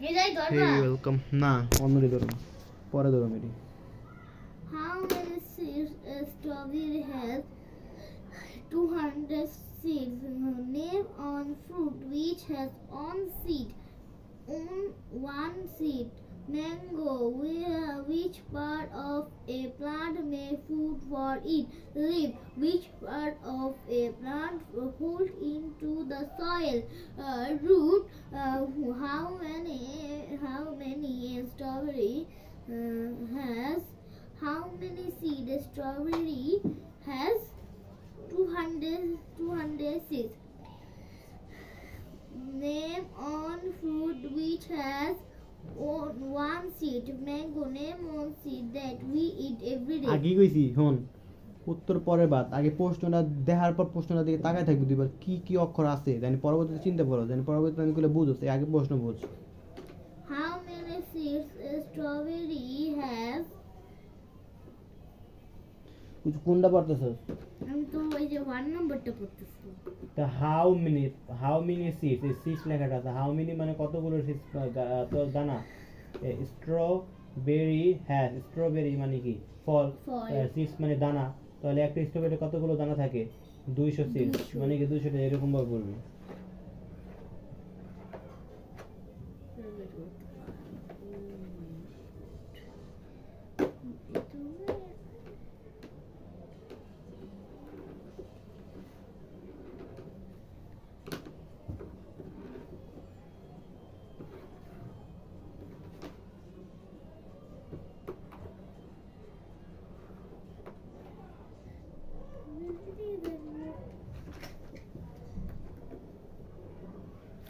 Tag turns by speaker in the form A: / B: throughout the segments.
A: এটাই
B: ওয়েলকাম না অন্যটি ধরো না। পরে ধরো Mary
A: How many seeds a strawberry has? 200 seeds. Name on fruit which has one seed. On one seed. Mango. Which of a plant may food for it? Leaf. Which part of a plant hold into the soil? Uh, root. Uh, how many? How many strawberry uh, has? How many seed strawberry has? 200, 206. Name on fruit which has one seed. Mango. Seed that we eat every day.
B: আগে কইছি হন উত্তর পরের বাদ আগে প্রশ্নটা দেখার পর প্রশ্নটা দিকে তাকায় থাকবি দুইবার কি কি অক্ষর আছে জানি পরবর্তীতে চিন্তা করো জানি পরবর্তীতে আমি কইলে বুঝো আগে প্রশ্ন বুঝ
A: How many seeds a strawberry has?
B: কোনটা পড়তেছস
A: আমি তো ওই যে ওয়ান নম্বরটা পড়তেছি।
B: তা how many how many seeds এই সিডস লেখাটা আছে। হাউ মিনি মানে কতগুলো সিডস তো দানা? স্ট্রবেরি হ্যাঁ স্ট্রবেরি মানে কি? ফল।
A: ফল।
B: মানে দানা। তাহলে একটা স্ট্রবেরি কতগুলো দানা থাকে? দুইশো সিডস মানে কি দুইশোটা? এরকম ভাবে বলবি।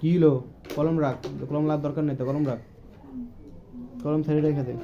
B: কি হলো কলম রাখ। কলম লাগ দরকার নেই তো, কলম রাখ। কলম ছেড়ে রেখে দে।